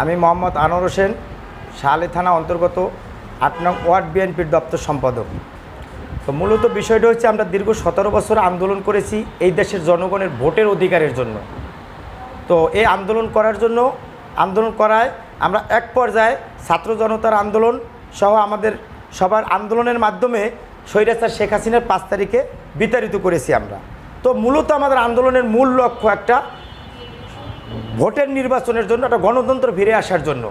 আমি মোহাম্মদ আনোয়ার হোসেন, শাহালি থানা অন্তর্গত আট নং ওয়ার্ড বিএনপির দপ্তর সম্পাদক। তো মূলত বিষয়টা হচ্ছে আমরা দীর্ঘ সতেরো বছর আন্দোলন করেছি এই দেশের জনগণের ভোটের অধিকারের জন্য। তো এই আন্দোলন করার জন্য আন্দোলন করায় আমরা এক পর্যায়ে ছাত্র জনতার আন্দোলন সহ আমাদের সবার আন্দোলনের মাধ্যমে স্বৈরাচার শেখ হাসিনার পাঁচ তারিখে বিতাড়িত করেছি আমরা। তো মূলত আমাদের আন্দোলনের মূল লক্ষ্য একটা ভোটের নির্বাচনের জন্য একটা গণতন্ত্র ফিরে আসার জন্য।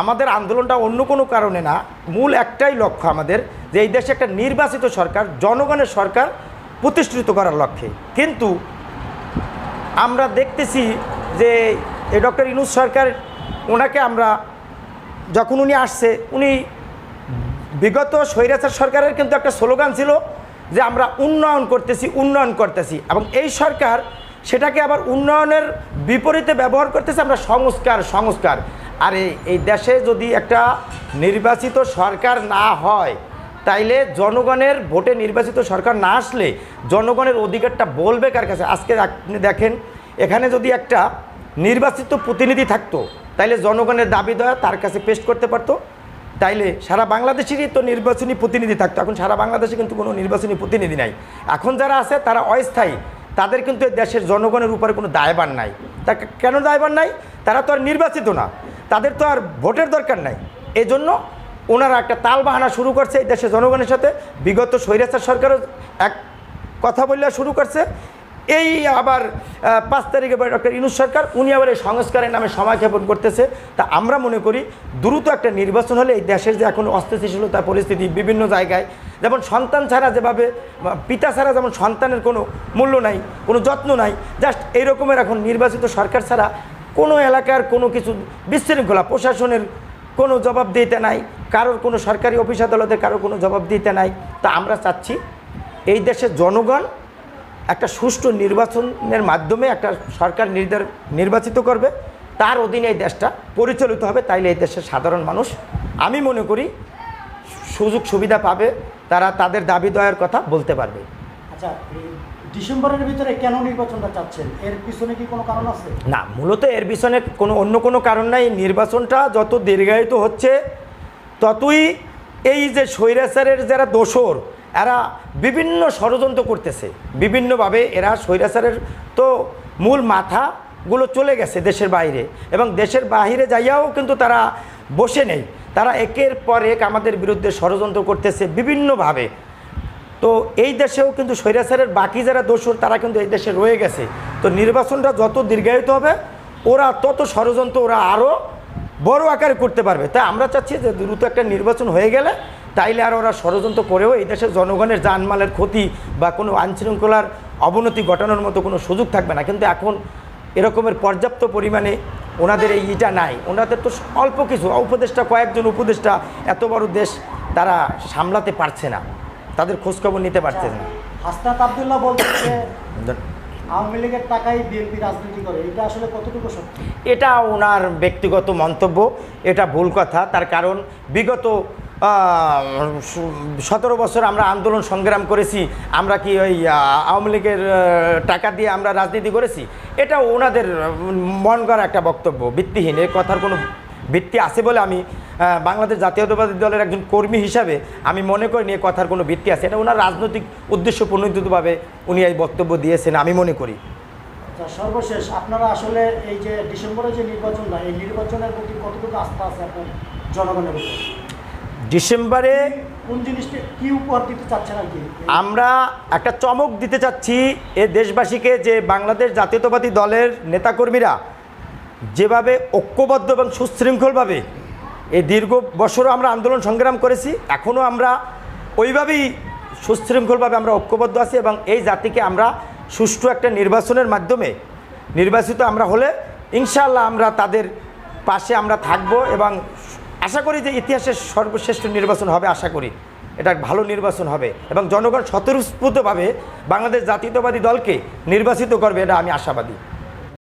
আমাদের আন্দোলনটা অন্য কোনো কারণে না, মূল একটাই লক্ষ্য আমাদের যে এই দেশে একটা নির্বাচিত সরকার, জনগণের সরকার প্রতিষ্ঠিত করার লক্ষ্যে। কিন্তু আমরা দেখতেছি যে এই ডক্টর ইনুস সরকার, ওনাকে আমরা যখন উনি আসছে, উনি বিগত স্বৈরাচার সরকারের কিন্তু একটা স্লোগান ছিল যে আমরা উন্নয়ন করতেছি উন্নয়ন করতেছি। এবং এই সরকার সেটাকে আবার উন্নয়নের বিপরীতে ব্যবহার করতেছে আমরা সংস্কার সংস্কার। আর এই- দেশে যদি একটা নির্বাচিত সরকার না হয়, তাইলে জনগণের ভোটে নির্বাচিত সরকার না আসলে জনগণের অধিকারটা বলবে কার কাছে? আজকে আপনি দেখেন, এখানে যদি একটা নির্বাচিত প্রতিনিধি থাকতো, তাইলে জনগণের দাবি দেওয়া তার কাছে পেশ করতে পারতো। তাইলে সারা বাংলাদেশেরই তো নির্বাচনী প্রতিনিধি থাকতো। এখন সারা বাংলাদেশে কিন্তু কোনো নির্বাচনী প্রতিনিধি নাই। এখন যারা আছে তারা অস্থায়ী। তাদের কিন্তু এই দেশের জনগণের উপরে কোনো দায়ভার নাই। তা কেন দায়ভার নাই? তারা তো আর নির্বাচিত না। তাদের তো আর ভোটের দরকার নাই। এজন্য ওনারা একটা তাল বাহানা শুরু করছে এই দেশের জনগণের সাথে। বিগত স্বৈরাচার সরকারও এক কথা বললে শুরু করছে। এই আবার পাঁচ তারিখে ডক্টর ইনুস সরকার, উনি আবার এই সংস্কারের নামে সময়ক্ষেপণ করতেছে। তা আমরা মনে করি, দ্রুত একটা নির্বাচন হলে এই দেশের যে এখন অস্থিতিশীলতা পরিস্থিতি বিভিন্ন জায়গায় যেমন সন্তান ছাড়া যেভাবে পিতা ছাড়া যেমন সন্তানের কোনো মূল্য নাই, কোনো যত্ন নাই জাস্ট এই রকমের এখন নির্বাচিত সরকার ছাড়া কোনো এলাকার কোনো কিছু বিশৃঙ্খলা, প্রশাসনের কোনো জবাব দিতে নাই, কারোর কোনো সরকারি অফিস আদালতে কারোর কোনো জবাব দিতে নাই। তা আমরা চাচ্ছি এই দেশের জনগণ একটা সুষ্ঠু নির্বাচনের মাধ্যমে একটা সরকার নির্বাচিত করবে। তার অধীনে এই দেশটা পরিচালিত হবে, তাইলে এই দেশের সাধারণ মানুষ। আমি মনে করি সুযোগ সুবিধা পাবে তারা তাদের দাবি দয়ের কথা বলতে পারবে। আচ্ছা ডিসেম্বরের ভিতরে কেন নির্বাচনটা চাচ্ছেন? এর পিছনে কি কোনো কারণ আছে? না মূলত এর পিছনে কোনো অন্য কোনো কারণ নাই। নির্বাচনটা যত দীর্ঘায়িত হচ্ছে ততই এই যে স্বৈরাচারের যারা দোসর এরা বিভিন্ন ষড়যন্ত্র করতেছে। বিভিন্নভাবে এরা স্বৈরাচারের তো মূল মাথাগুলো চলে গেছে দেশের বাইরে। এবং দেশের বাইরে যাইয়াও কিন্তু তারা বসে নেই। তারা একের পর এক আমাদের বিরুদ্ধে ষড়যন্ত্র করতেছে বিভিন্নভাবে। তো এই দেশেও কিন্তু স্বৈরাচারের বাকি যারা দোষর, তারা কিন্তু এই দেশে রয়ে গেছে। তো নির্বাচনটা যত দীর্ঘায়িত হবে, ওরা তত ষড়যন্ত্র ওরা আরও বড় আকারে করতে পারবে। তাই আমরা চাচ্ছি যে দ্রুত একটা নির্বাচন হয়ে গেলে তাইলে আর ওরা ষড়যন্ত্র করেও এই দেশের জনগণের জানমালের ক্ষতি বা কোনো আইনশৃঙ্খলার অবনতি ঘটানোর মতো কোনো সুযোগ থাকবে না। কিন্তু এখন এরকমের পর্যাপ্ত পরিমাণে ওনাদের এই ইটা নাই। ওনাদের তো অল্প কিছু। উপদেষ্টা কয়েকজন উপদেষ্টা এত বড় দেশ তারা সামলাতে পারছে না। তাদের খোঁজখবর নিতে পারছে না। হাসনাত আবদুল্লাহ বলছে আওয়ামী লীগের টাকাই বিএনপি রাজনীতি করে। এটা আসলে কতটুকু সত্যি? এটা ওনার ব্যক্তিগত মন্তব্য এটা ভুল কথা। তার কারণ বিগত সতেরো বছর আমরা আন্দোলন সংগ্রাম করেছি, আমরা কি ওই আওয়ামী লীগের টাকা দিয়ে আমরা রাজনীতি করেছি? এটা ওনাদের মন করা একটা বক্তব্য, ভিত্তিহীন এই কথার কোনো ভিত্তি আছে বলে আমি বাংলাদেশ জাতীয়তাবাদী দলের একজন কর্মী হিসাবে আমি মনে করি এই কথার কোনো ভিত্তি আছে। এটা ওনার রাজনৈতিক উদ্দেশ্য প্রণোদিতভাবে উনি এই বক্তব্য দিয়েছেন, আমি মনে করি। আচ্ছা সর্বশেষ, আপনারা আসলে এই যে ডিসেম্বরে যে নির্বাচনটা, এই নির্বাচনের প্রতি কতটুকু আস্থা আছে আপনার জনগণের ডিসেম্বরে কোন জিনিসটা কি উপহার দিতে চাচ্ছেন আর কি? আমরা একটা চমক দিতে চাচ্ছি এ দেশবাসীকে যে বাংলাদেশ জাতীয়তাবাদী দলের নেতাকর্মীরা যেভাবে ঐক্যবদ্ধ এবং সুশৃঙ্খলভাবে এই দীর্ঘ বছরও আমরা আন্দোলন সংগ্রাম করেছি এখনও আমরা ওইভাবেই সুশৃঙ্খলভাবে আমরা ঐক্যবদ্ধ আছি এবং এই জাতিকে আমরা সুষ্ঠু একটা নির্বাচনের মাধ্যমে নির্বাচিত আমরা হলে ইনশাআল্লাহ আমরা তাদের পাশে আমরা থাকব এবং আশা করি যে ইতিহাসের সর্বশ্রেষ্ঠ নির্বাচন হবে, আশা করি। এটা ভালো নির্বাচন হবে এবং জনগণ স্বতঃস্ফূর্তভাবে বাংলাদেশ জাতীয়তাবাদী দলকে নির্বাচিত করবে, এটা আমি আশাবাদী।